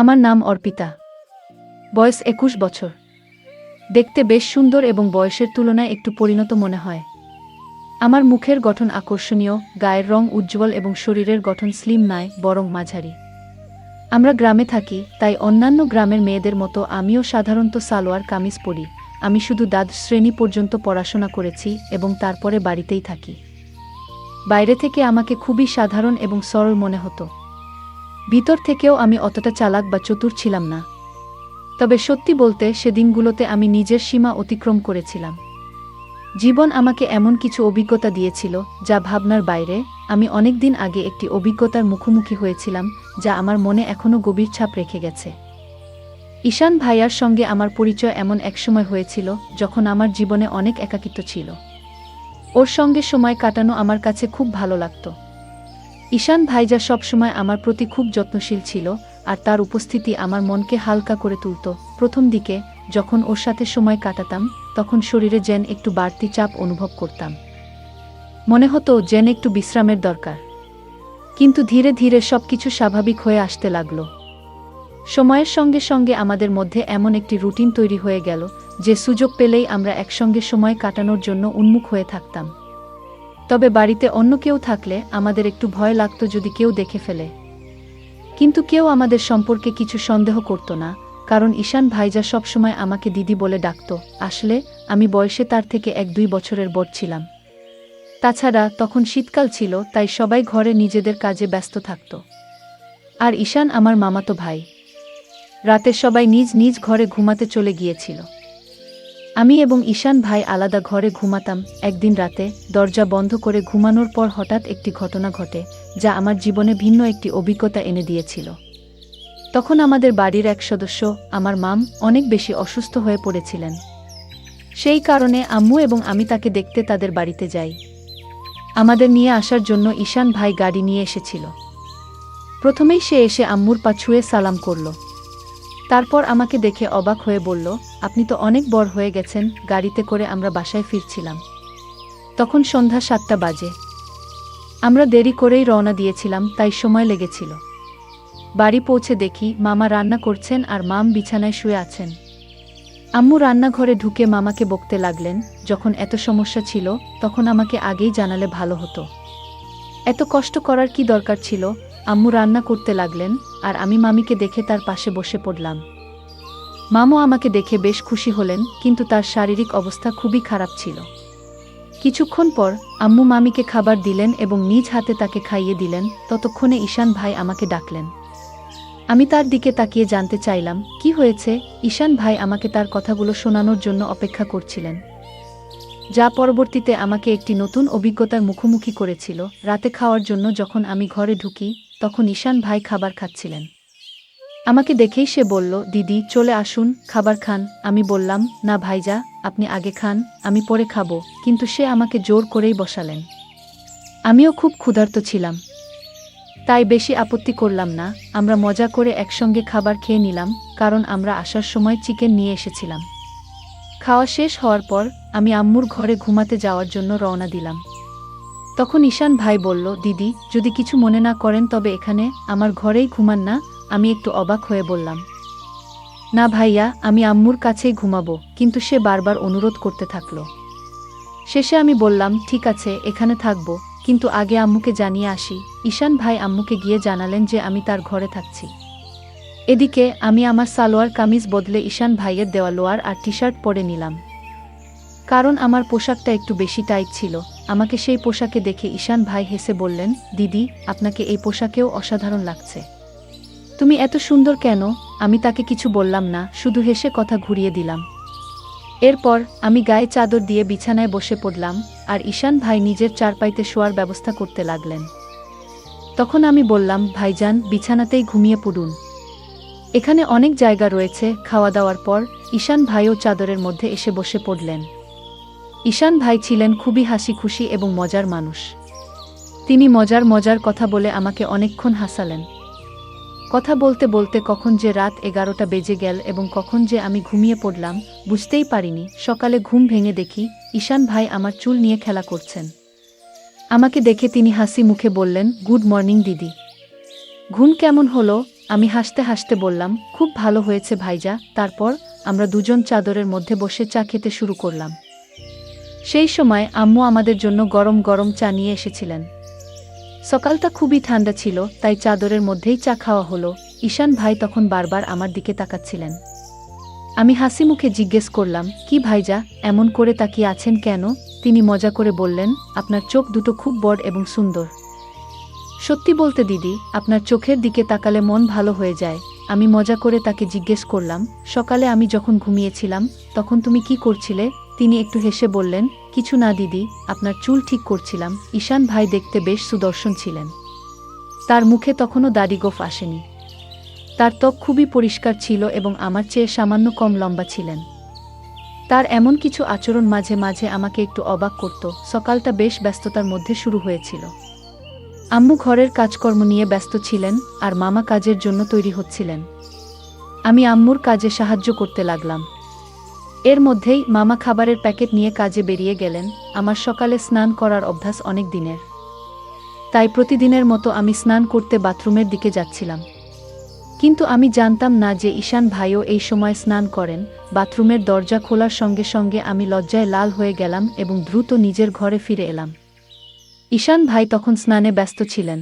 আমার নাম অর্পিতা। বয়স একুশ বছর। দেখতে বেশ সুন্দর এবং বয়সের তুলনায় একটু পরিণত মনে হয়। আমার মুখের গঠন আকর্ষণীয়, গায়ের রং উজ্জ্বল এবং শরীরের গঠন স্লিম নয় বরং মাঝারি। আমরা গ্রামে থাকি, তাই অন্যান্য গ্রামের মেয়েদের মতো আমিও সাধারণত সালোয়ার, কামিজ পরি। আমি শুধু দ্বাদশ শ্রেণি পর্যন্ত পড়াশোনা করেছি এবং তারপরে বাড়িতেই থাকি। বাইরে থেকে আমাকে খুবই সাধারণ এবং সরল মনে হতো। ভিতর থেকেও আমি অতটা চালাক বা চতুর ছিলাম না। তবে সত্যি বলতে সেদিনগুলোতে আমি নিজের সীমা অতিক্রম করেছিলাম। জীবন আমাকে এমন কিছু অভিজ্ঞতা দিয়েছিল, যা ভাবনার বাইরে, আমি অনেক দিন আগে একটি অভিজ্ঞতার মুখোমুখি হয়েছিলাম, যা আমার মনে এখনও গভীর ছাপ রেখে গেছে। ঈশান ভাইয়ার সঙ্গে আমার পরিচয় এমন এক সময় হয়েছিল, যখন আমার জীবনে অনেক একাকিত্ব ছিল। ওর সঙ্গে সময় কাটানো আমার কাছে খুব ভালো লাগতো। ঈশান ভাইজা সবসময় আমার প্রতি খুব যত্নশীল ছিল আর তার উপস্থিতি আমার মনকে হালকা করে তুলত। প্রথম দিকে যখন ওর সাথে সময় কাটাতাম, তখন শরীরে যেন একটু বাড়তি চাপ অনুভব করতাম। মনে হতো যেন একটু বিশ্রামের দরকার। কিন্তু ধীরে ধীরে সবকিছু স্বাভাবিক হয়ে আসতে লাগল। সময়ের সঙ্গে সঙ্গে আমাদের মধ্যে এমন একটি রুটিন তৈরি হয়ে গেল যে সুযোগ পেলেই আমরা একসঙ্গে সময় কাটানোর জন্য উন্মুখ হয়ে থাকতাম। তবে বাড়িতে অন্য কেউ থাকলে আমাদের একটু ভয় লাগতো যদি কেউ দেখে ফেলে। কিন্তু কেউ আমাদের সম্পর্কে কিছু সন্দেহ করত না, কারণ ঈশান ভাইজা সবসময় আমাকে দিদি বলে ডাকত। আসলে, আমি বয়সে তার থেকে এক দুই বছরের বড় ছিলাম। তাছাড়া তখন শীতকাল ছিল, তাই সবাই ঘরে নিজেদের কাজে ব্যস্ত থাকত। আর ঈশান আমার মামাতো ভাই। রাতে সবাই নিজ নিজ ঘরে ঘুমাতে চলে গিয়েছিল। আমি এবং ঈশান ভাই আলাদা ঘরে ঘুমাতাম, একদিন রাতে দরজা বন্ধ করে ঘুমানোর পর হঠাৎ একটি ঘটনা ঘটে, যা আমার জীবনে ভিন্ন একটি অভিজ্ঞতা এনে দিয়েছিল। তখন আমাদের বাড়ির এক সদস্য, আমার মাম, অনেক বেশি অসুস্থ হয়ে পড়েছিলেন। সেই কারণে আম্মু এবং আমি তাকে দেখতে তাদের বাড়িতে যাই। আমাদের নিয়ে আসার জন্য ঈশান ভাই গাড়ি নিয়ে এসেছিল। প্রথমেই সে এসে আম্মুর পা ছুঁয়ে সালাম করল। তারপর আমাকে দেখে অবাক হয়ে বলল, আপনি তো অনেক বড় হয়ে গেছেন, গাড়িতে করে আমরা বাসায় ফিরছিলাম। তখন সন্ধ্যা সাতটা বাজে। আমরা দেরি করেই রওনা দিয়েছিলাম, তাই সময় লেগেছিল। বাড়ি পৌঁছে দেখি মামা রান্না করছেন আর মাম বিছানায় শুয়ে আছেন। আম্মু রান্নাঘরে ঢুকে মামাকে বকতে লাগলেন, যখন এত সমস্যা ছিল, তখন আমাকে আগেই জানালে ভালো হতো। এত কষ্ট করার কি দরকার ছিল? আম্মু রান্না করতে লাগলেন, আর আমি মামিকে দেখে তার পাশে বসে পড়লাম। মামু আমাকে দেখে বেশ খুশি হলেন, কিন্তু তার শারীরিক অবস্থা খুবই খারাপ ছিল। কিছুক্ষণ পর আম্মু মামিকে খাবার দিলেন এবং নিজ হাতে তাকে খাইয়ে দিলেন। ততক্ষণে ঈশান ভাই আমাকে ডাকলেন। আমি তার দিকে তাকিয়ে জানতে চাইলাম, কি হয়েছে? ঈশান ভাই আমাকে তার কথাগুলো শোনানোর জন্য অপেক্ষা করছিলেন। যা পরবর্তীতে আমাকে একটি নতুন অভিজ্ঞতার মুখোমুখি করেছিল। রাতে খাওয়ার জন্য যখন আমি ঘরে ঢুকি তখন ঈশান ভাই খাবার খাচ্ছিলেন। আমাকে দেখেই সে বলল, দিদি, চলে আসুন, খাবার খান। আমি বললাম, না ভাইজা, আপনি আগে খান, আমি পরে খাব। কিন্তু সে আমাকে জোর করেই বসালেন। আমিও খুব ক্ষুধার্ত ছিলাম। তাই বেশি আপত্তি করলাম না, আমরা মজা করে একসঙ্গে খাবার খেয়ে নিলাম, কারণ আমরা আসার সময় চিকেন নিয়ে এসেছিলাম। খাওয়া শেষ হওয়ার পর, আমি আম্মুর ঘরে ঘুমাতে যাওয়ার জন্য রওনা দিলাম। তখন ঈশান ভাই বলল, দিদি, যদি কিছু মনে না করেন তবে এখানে আমার ঘরেই ঘুমান না। আমি একটু অবাক হয়ে বললাম, না ভাইয়া, আমি আম্মুর কাছেই ঘুমাবো। কিন্তু সে বারবার অনুরোধ করতে থাকল। শেষে আমি বললাম, ঠিক আছে, এখানে থাকব। কিন্তু আগে আম্মুকে জানিয়ে আসি, ঈশান ভাই আম্মুকে গিয়ে জানালেন যে আমি তার ঘরে থাকছি। এদিকে আমি আমার সালোয়ার কামিজ বদলে ঈশান ভাইয়ের দেওয়া লোয়ার আর টি শার্ট পরে নিলাম। কারণ আমার পোশাকটা একটু বেশি টাইট ছিল। আমাকে সেই পোশাকে দেখে ঈশান ভাই হেসে বললেন, দিদি, আপনাকে এই পোশাকেও অসাধারণ লাগছে। তুমি এত সুন্দর কেন? আমি তাকে কিছু বললাম না, শুধু হেসে কথা ঘুরিয়ে দিলাম। এরপর আমি গায়ে চাদর দিয়ে বিছানায় বসে পড়লাম আর ঈশান ভাই নিজের চারপাইতে শোয়ার ব্যবস্থা করতে লাগলেন। তখন আমি বললাম, ভাইজান, বিছানাতেই ঘুমিয়ে পড়ুন। এখানে অনেক জায়গা রয়েছে, খাওয়া দাওয়ার পর ঈশান ভাইও চাদরের মধ্যে এসে বসে পড়লেন। ঈশান ভাই ছিলেন খুবই হাসি খুশি এবং মজার মানুষ। তিনি মজার মজার কথা বলে আমাকে অনেকক্ষণ হাসালেন। কথা বলতে বলতে কখন যে রাত এগারোটা বেজে গেল এবং কখন যে আমি ঘুমিয়ে পড়লাম, বুঝতেই পারিনি। সকালে ঘুম ভেঙে দেখি ঈশান ভাই আমার চুল নিয়ে খেলা করছেন। আমাকে দেখে তিনি হাসি মুখে বললেন, গুড মর্নিং দিদি। ঘুম কেমন হলো? আমি হাসতে হাসতে বললাম, খুব ভালো হয়েছে ভাইজা। তারপর আমরা দুজন চাদরের মধ্যে বসে চা খেতে শুরু করলাম। সেই সময় আম্মু আমাদের জন্য গরম গরম চা নিয়ে এসেছিলেন। সকালটা খুবই ঠান্ডা ছিল, তাই চাদরের মধ্যেই চা খাওয়া হলো। ঈশান ভাই তখন বারবার আমার দিকে তাকাচ্ছিলেন। আমি হাসি মুখে জিজ্ঞেস করলাম, কি ভাইজা, এমন করে তাকিয়ে আছেন কেন? তিনি মজা করে বললেন, আপনার চোখ দুটো খুব বড় এবং সুন্দর। সত্যি বলতে দিদি, আপনার চোখের দিকে তাকালে মন ভালো হয়ে যায়। আমি মজা করে তাকে জিজ্ঞেস করলাম, সকালে আমি যখন ঘুমিয়েছিলাম, তখন তুমি কি করছিলে? তিনি একটু হেসে বললেন, কিছু না, দিদি, আপনার চুল ঠিক করছিলাম। ঈশান ভাই দেখতে বেশ সুদর্শন ছিলেন। তার মুখে তখনও দাড়ি গোফ আসেনি। তার ত্বক খুবই পরিষ্কার ছিল এবং আমার চেয়ে সামান্য কম লম্বা ছিলেন। তার এমন কিছু আচরণ মাঝে মাঝে আমাকে একটু অবাক করত। সকালটা বেশ ব্যস্ততার মধ্যে শুরু হয়েছিল। আম্মু ঘরের কাজকর্ম নিয়ে ব্যস্ত ছিলেন আর মামা কাজের জন্য তৈরি হচ্ছিলেন। আমি আম্মুর কাজে সাহায্য করতে লাগলাম। এর মধ্যেই মামা খাবারের প্যাকেট নিয়ে কাজে বেরিয়ে গেলেন। আমার সকালে স্নান করার অভ্যাস অনেক দিনের। তাই প্রতিদিনের মতো আমি স্নান করতে বাথরুমের দিকে যাচ্ছিলাম। কিন্তু আমি জানতাম না যে ঈশান ভাইও এই সময় স্নান করেন। বাথরুমের দরজা খোলার সঙ্গে সঙ্গে আমি লজ্জায় লাল হয়ে গেলাম এবং দ্রুত নিজের ঘরে ফিরে এলাম। ঈশান ভাই তখন স্নানে ব্যস্ত ছিলেন।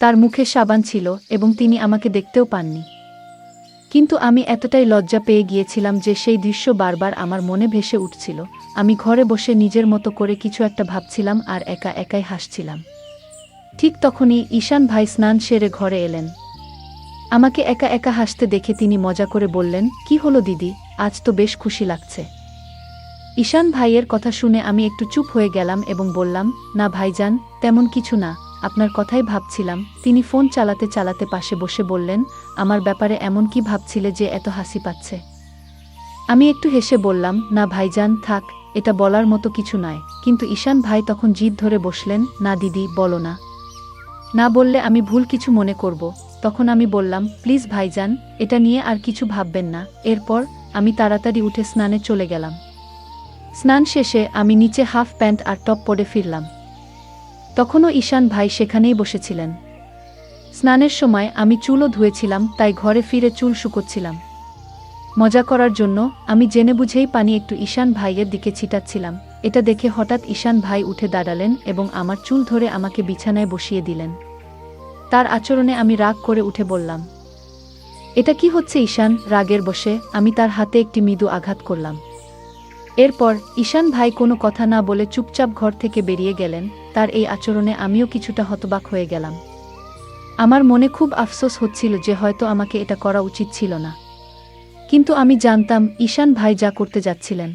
তার মুখে সাবান ছিল এবং তিনি আমাকে দেখতেও পাননি। কিন্তু আমি এতটাই লজ্জা পেয়ে গিয়েছিলাম যে সেই দৃশ্য বারবার আমার মনে ভেসে উঠছিল। আমি ঘরে বসে নিজের মতো করে কিছু একটা ভাবছিলাম আর একা একাই হাসছিলাম। ঠিক তখনই ঈশান ভাই স্নান সেরে ঘরে এলেন। আমাকে একা একা হাসতে দেখে তিনি মজা করে বললেন, কি হলো দিদি? আজ তো বেশ খুশি লাগছে। ঈশান ভাইয়ের কথা শুনে আমি একটু চুপ হয়ে গেলাম এবং বললাম, না ভাইজান, তেমন কিছু না। আপনার কথাই ভাবছিলাম। তিনি ফোন চালাতে চালাতে পাশে বসে বললেন, আমার ব্যাপারে এমন কি ভাবছিলে যে এত হাসি পাচ্ছে? আমি একটু হেসে বললাম, না ভাইজান, থাক, এটা বলার মতো কিছু নয় কিন্তু ঈশান ভাই তখন জিদ ধরে বসলেন, না দিদি, বলো না। না বললে আমি ভুল কিছু মনে করব। তখন আমি বললাম, প্লিজ ভাইজান, এটা নিয়ে আর কিছু ভাববেন না। এরপর আমি তাড়াতাড়ি উঠে স্নানে চলে গেলাম। স্নান শেষে আমি নিচে হাফ প্যান্ট আর টপ পরে ফিরলাম। তখনও ঈশান ভাই সেখানেই বসেছিলেন। স্নানের সময় আমি চুলও ধুয়েছিলাম, তাই ঘরে ফিরে চুল শুকোচ্ছিলাম। মজা করার জন্য আমি জেনে বুঝেই পানি একটু ঈশান ভাইয়ের দিকে ছিটাচ্ছিলাম। এটা দেখে হঠাৎ ঈশান ভাই উঠে দাঁড়ালেন এবং আমার চুল ধরে আমাকে বিছানায় বসিয়ে দিলেন। তার আচরণে আমি রাগ করে উঠে বললাম, এটা কি হচ্ছে ঈশান? রাগের বসে আমি তার হাতে একটি মৃদু আঘাত করলাম। এরপর ঈশান ভাই কোনো কথা না বলে চুপচাপ ঘর থেকে বেরিয়ে গেলেন। তার এই আচরণে আমিও কিছুটা হতবাক হয়ে গেলাম। আমার মনে খুব আফসোস হচ্ছিল যে হয়তো আমাকে এটা করা উচিত ছিল না। কিন্তু আমি জানতাম ঈশান ভাই যা করতে যাচ্ছিলেন।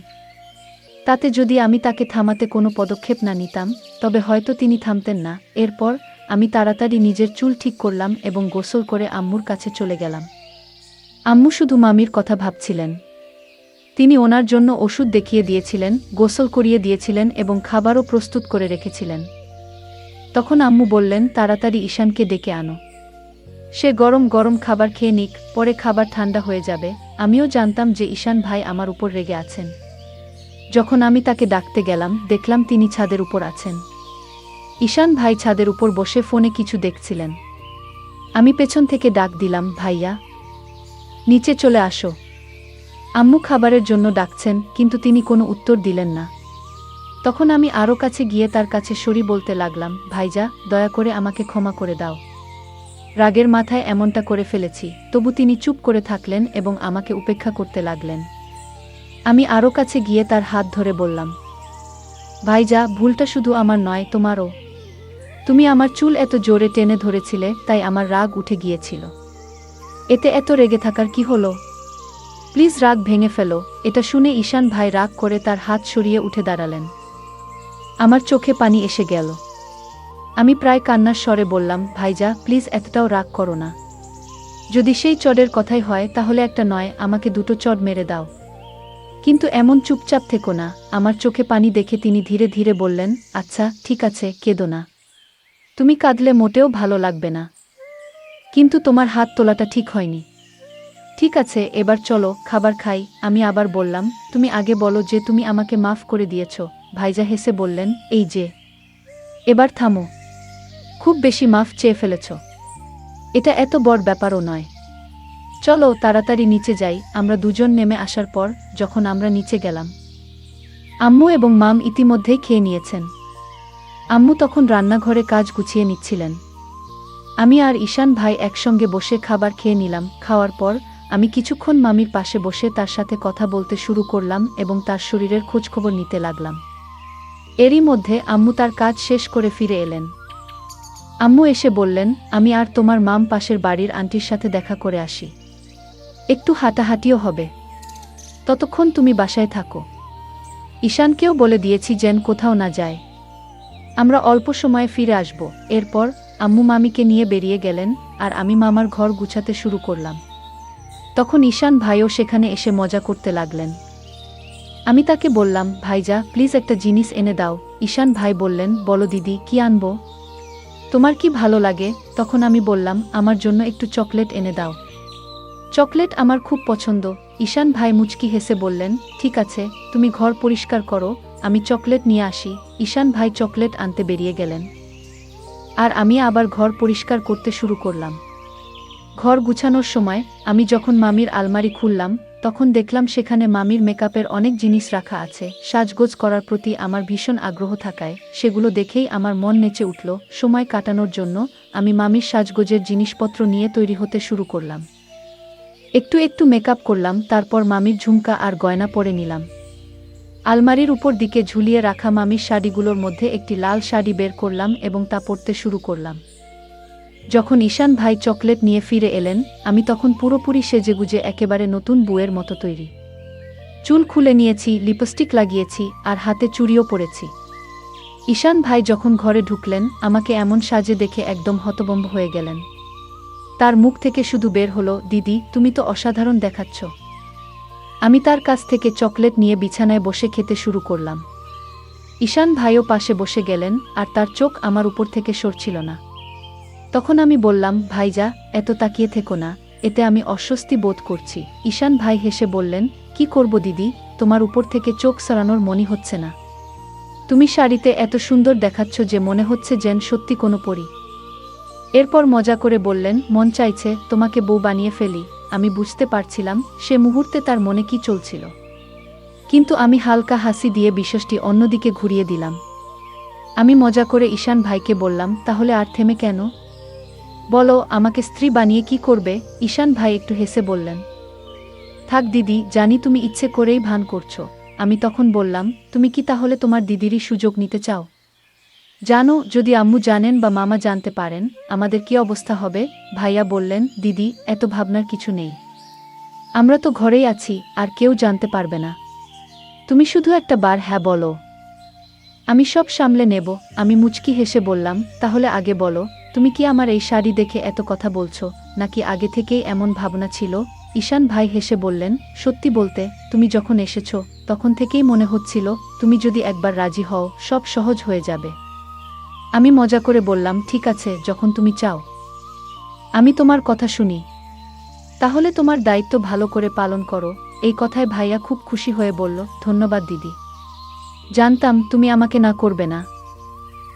তাতে যদি আমি তাকে থামাতে কোনো পদক্ষেপ না নিতাম, তবে হয়তো তিনি থামতেন না। এরপর আমি তাড়াতাড়ি নিজের চুল ঠিক করলাম এবং গোসল করে আম্মুর কাছে চলে গেলাম। আম্মু শুধু মামির কথা ভাবছিলেন। তিনি ওনার জন্য ওষুধ দেখিয়ে দিয়েছিলেন, গোসল করিয়ে দিয়েছিলেন এবং খাবারও প্রস্তুত করে রেখেছিলেন। তখন আম্মু বললেন, তাড়াতাড়ি ঈশানকে ডেকে আনো। সে গরম গরম খাবার খেয়ে নিক, পরে খাবার ঠান্ডা হয়ে যাবে। আমিও জানতাম যে ঈশান ভাই আমার উপর রেগে আছেন। যখন আমি তাকে ডাকতে গেলাম, দেখলাম তিনি ছাদের উপর আছেন। ঈশান ভাই ছাদের উপর বসে ফোনে কিছু দেখছিলেন। আমি পেছন থেকে ডাক দিলাম, ভাইয়া, নিচে চলে আসো। আম্মু খাবারের জন্য ডাকছেন, কিন্তু তিনি কোনো উত্তর দিলেন না। তখন আমি আরও কাছে গিয়ে তার কাছে সরি বলতে লাগলাম, ভাইজা, দয়া করে আমাকে ক্ষমা করে দাও। রাগের মাথায় এমনটা করে ফেলেছি, তবু তিনি চুপ করে থাকলেন এবং আমাকে উপেক্ষা করতে লাগলেন। আমি আরও কাছে গিয়ে তার হাত ধরে বললাম, ভাইজা, ভুলটা শুধু আমার নয়, তোমারও। তুমি আমার চুল এত জোরে টেনে ধরেছিলে, তাই আমার রাগ উঠে গিয়েছিল। এতে এত রেগে থাকার কি হলো? প্লিজ রাগ ভেঙে ফেলো, এটা শুনে ঈশান ভাই রাগ করে তার হাত সরিয়ে উঠে দাঁড়ালেন। আমার চোখে পানি এসে গেল। আমি প্রায় কান্নার স্বরে বললাম, ভাইজা, প্লিজ এতটাও রাগ করো না। যদি সেই চডের কথাই হয়, তাহলে একটা নয়, আমাকে দুটো চড মেরে দাও। কিন্তু এমন চুপচাপ থেকো না, আমার চোখে পানি দেখে তিনি ধীরে ধীরে বললেন আচ্ছা ঠিক আছে, কেঁদো না। তুমি কাঁদলে মোটেও ভালো লাগবে না। কিন্তু তোমার হাত তোলাটা ঠিক হয়নি। ঠিক আছে, এবার চলো, খাবার খাই। আমি আবার বললাম, তুমি আগে বলো যে তুমি আমাকে মাফ করে দিয়েছ। ভাইজা হেসে বললেন, এই যে। এবার থামো। খুব বেশি মাফ চেয়ে ফেলেছ। এটা এত বড় ব্যাপারও নয়। চলো, তাড়াতাড়ি নিচে যাই। আমরা দুজন নেমে আসার পর, যখন আমরা নিচে গেলাম, আম্মু এবং মাম ইতিমধ্যেই খেয়ে নিয়েছেন। আম্মু তখন রান্নাঘরে কাজ গুছিয়ে নিচ্ছিলেন। আমি আর ঈশান ভাই একসঙ্গে বসে খাবার খেয়ে নিলাম। খাওয়ার পর আমি কিছুক্ষণ মামির পাশে বসে তার সাথে কথা বলতে শুরু করলাম এবং তার শরীরের খোঁজখবর নিতে লাগলাম। এরই মধ্যে আম্মু তার কাজ শেষ করে ফিরে এলেন। আম্মু এসে বললেন, আমি আর তোমার মাম পাশের বাড়ির আন্টির সাথে দেখা করে আসি। একটু হাঁটাহাঁটিও হবে। ততক্ষণ তুমি বাসায় থাকো। ঈশানকেও বলে দিয়েছি যেন কোথাও না যায়। আমরা অল্প সময়ে ফিরে আসব। এরপর আম্মু মামিকে নিয়ে বেরিয়ে গেলেন আর আমি মামার ঘর গুছাতে শুরু করলাম। তখন ঈশান ভাইও সেখানে এসে মজা করতে লাগলেন। আমি তাকে বললাম, ভাইজা প্লিজ একটা জিনিস এনে দাও। ঈশান ভাই বললেন, বলো দিদি, কি আনব? তোমার কি ভালো লাগে? তখন আমি বললাম, আমার জন্য একটু চকলেট এনে দাও। চকলেট আমার খুব পছন্দ। ঈশান ভাই মুচকি হেসে বললেন, ঠিক আছে, তুমি ঘর পরিষ্কার করো, আমি চকলেট নিয়ে আসি। ঈশান ভাই চকলেট আনতে বেরিয়ে গেলেন। আর আমি আবার ঘর পরিষ্কার করতে শুরু করলাম। ঘর গুছানোর সময় আমি যখন মামির আলমারি খুললাম, তখন দেখলাম সেখানে মামির মেকআপের অনেক জিনিস রাখা আছে। সাজগোজ করার প্রতি আমার ভীষণ আগ্রহ থাকায় সেগুলো দেখেই আমার মন নেচে উঠল। সময় কাটানোর জন্য আমি মামির সাজগোজের জিনিসপত্র নিয়ে তৈরি হতে শুরু করলাম। একটু একটু মেকআপ করলাম, তারপর মামির ঝুমকা আর গয়না পরে নিলাম। আলমারির উপর দিকে ঝুলিয়ে রাখা মামির শাড়িগুলোর মধ্যে একটি লাল শাড়ি বের করলাম এবং তা পরতে শুরু করলাম। যখন ঈশান ভাই চকলেট নিয়ে ফিরে এলেন, আমি তখন পুরোপুরি সেজেগুজে একেবারে নতুন বুয়ের মতো তৈরি। চুল খুলে নিয়েছি, লিপস্টিক লাগিয়েছি, আর হাতে চুড়িও পরেছি। ঈশান ভাই যখন ঘরে ঢুকলেন, আমাকে এমন সাজে দেখে একদম হতবম্ব হয়ে গেলেন। তার মুখ থেকে শুধু বের হলো, দিদি, তুমি তো অসাধারণ দেখাচ্ছ। আমি তার কাছ থেকে চকলেট নিয়ে বিছানায় বসে খেতে শুরু করলাম। ঈশান ভাইও পাশে বসে গেলেন, আর তার চোখ আমার উপর থেকে সরছিল না। তখন আমি বললাম ভাইজা এত তাকিয়ে থেকো না, এতে আমি অস্বস্তি বোধ করছি। ঈশান ভাই হেসে বললেন, কি করব দিদি, তোমার উপর থেকে চোখ সরানোর মনে হচ্ছে না। তুমি শাড়িতে এত সুন্দর দেখাচ্ছ যে মনে হচ্ছে যেন সত্যি কোনো পরি। এরপর মজা করে বললেন, মন চাইছে, তোমাকে বউ বানিয়ে ফেলি। আমি বুঝতে পারছিলাম, সে মুহূর্তে তার মনে কি চলছিল। কিন্তু আমি হালকা হাসি দিয়ে বিষয়টি অন্যদিকে ঘুরিয়ে দিলাম। আমি মজা করে ঈশান ভাইকে বললাম, তাহলে আর থেমে কেন? বলো, আমাকে স্ত্রী বানিয়ে কি করবে? ঈশান ভাই একটু হেসে বললেন। থাক দিদি, জানি তুমি ইচ্ছে করেই ভান করছ। আমি তখন বললাম, তুমি কি তাহলে তোমার দিদিরই সুযোগ নিতে চাও? জানো, যদি আম্মু জানেন বা মামা জানতে পারেন, আমাদের কি অবস্থা হবে? ভাইয়া বললেন, দিদি, এত ভাবনার কিছু নেই। আমরা তো ঘরেই আছি, আর কেউ জানতে পারবে না। তুমি শুধু একটা বার হ্যাঁ বলো। আমি সব সামলে নেব, আমি মুচকি হেসে বললাম, তাহলে আগে বলো তুমি কি আমার এই শাড়ি দেখে এত কথা বলছো, নাকি আগে থেকেই এমন ভাবনা ছিল? ঈশান ভাই হেসে বললেন, সত্যি বলতে, তুমি যখন এসেছ, তখন থেকেই মনে হচ্ছিল, তুমি যদি একবার রাজি হও, সব সহজ হয়ে যাবে। আমি মজা করে বললাম, ঠিক আছে, যখন তুমি চাও। আমি তোমার কথা শুনি। তাহলে তোমার দায়িত্ব ভালো করে পালন করো, এই কথায় ভাইয়া খুব খুশি হয়ে বলল, ধন্যবাদ দিদি। জানতাম তুমি আমাকে না করবে না।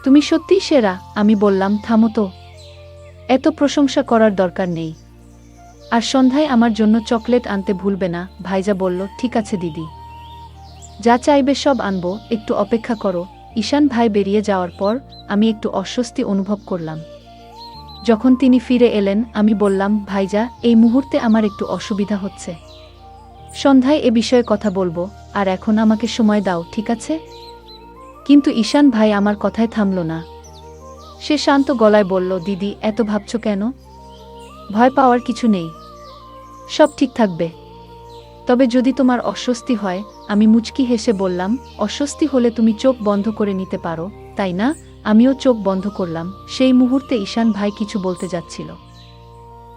তুমি সত্যিই সেরা, আমি বললাম, থামো তো। এত প্রশংসা করার দরকার নেই। আর সন্ধ্যায় আমার জন্য চকলেট আনতে ভুলবে না, ভাইজা বলল, ঠিক আছে দিদি। যা চাইবে সব আনব, একটু অপেক্ষা করো। ঈশান ভাই বেরিয়ে যাওয়ার পর আমি একটু অস্বস্তি অনুভব করলাম। যখন তিনি ফিরে এলেন, আমি বললাম, ভাইজা, এই মুহূর্তে আমার একটু অসুবিধা হচ্ছে। সন্ধ্যায় এ বিষয়ে কথা বলব, আর এখন আমাকে সময় দাও, ঠিক আছে? কিন্তু ঈশান ভাই আমার কথায় থামল না। সে শান্ত গলায় বলল, দিদি, এত ভাবছ কেন? ভয় পাওয়ার কিছু নেই। সব ঠিক থাকবে। তবে যদি তোমার অস্বস্তি হয়, আমি মুচকি হেসে বললাম, অস্বস্তি হলে তুমি চোখ বন্ধ করে নিতে পারো, তাই না? আমিও চোখ বন্ধ করলাম। সেই মুহূর্তে ঈশান ভাই কিছু বলতে যাচ্ছিল।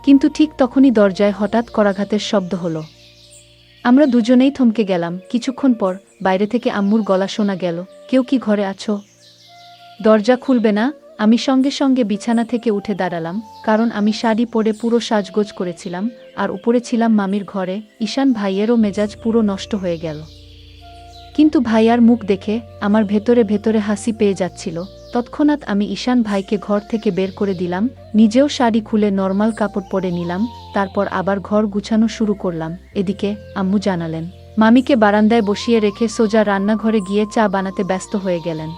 কিন্তু ঠিক তখনই দরজায় হঠাৎ করাঘাতের শব্দ হলো। আমরা দুজনেই থমকে গেলাম। কিছুক্ষণ পর বাইরে থেকে আম্মুর গলা শোনা গেল, কেউ কি ঘরে আছো? দরজা খুলবে না? আমি সঙ্গে সঙ্গে বিছানা থেকে উঠে দাঁড়ালাম, কারণ আমি শাড়ি পরে পুরো সাজগোজ করেছিলাম, আর উপরে ছিলাম মামির ঘরে। ঈশান ভাইয়েরও মেজাজ পুরো নষ্ট হয়ে গেল। কিন্তু ভাইয়ার মুখ দেখে আমার ভেতরে ভেতরে হাসি পেয়ে যাচ্ছিল। তৎক্ষণাৎ আমি ঈশান ভাইকে ঘর থেকে বের করে দিলাম, নিজেও শাড়ি খুলে নর্মাল কাপড় পরে নিলাম, তারপর আবার ঘর গুছানো শুরু করলাম, এদিকে আম্মু জানালেন, মামিকে বারান্দায় বসিয়ে রেখে সোজা রান্নাঘরে গিয়ে চা বানাতে ব্যস্ত হয়ে গেলেন।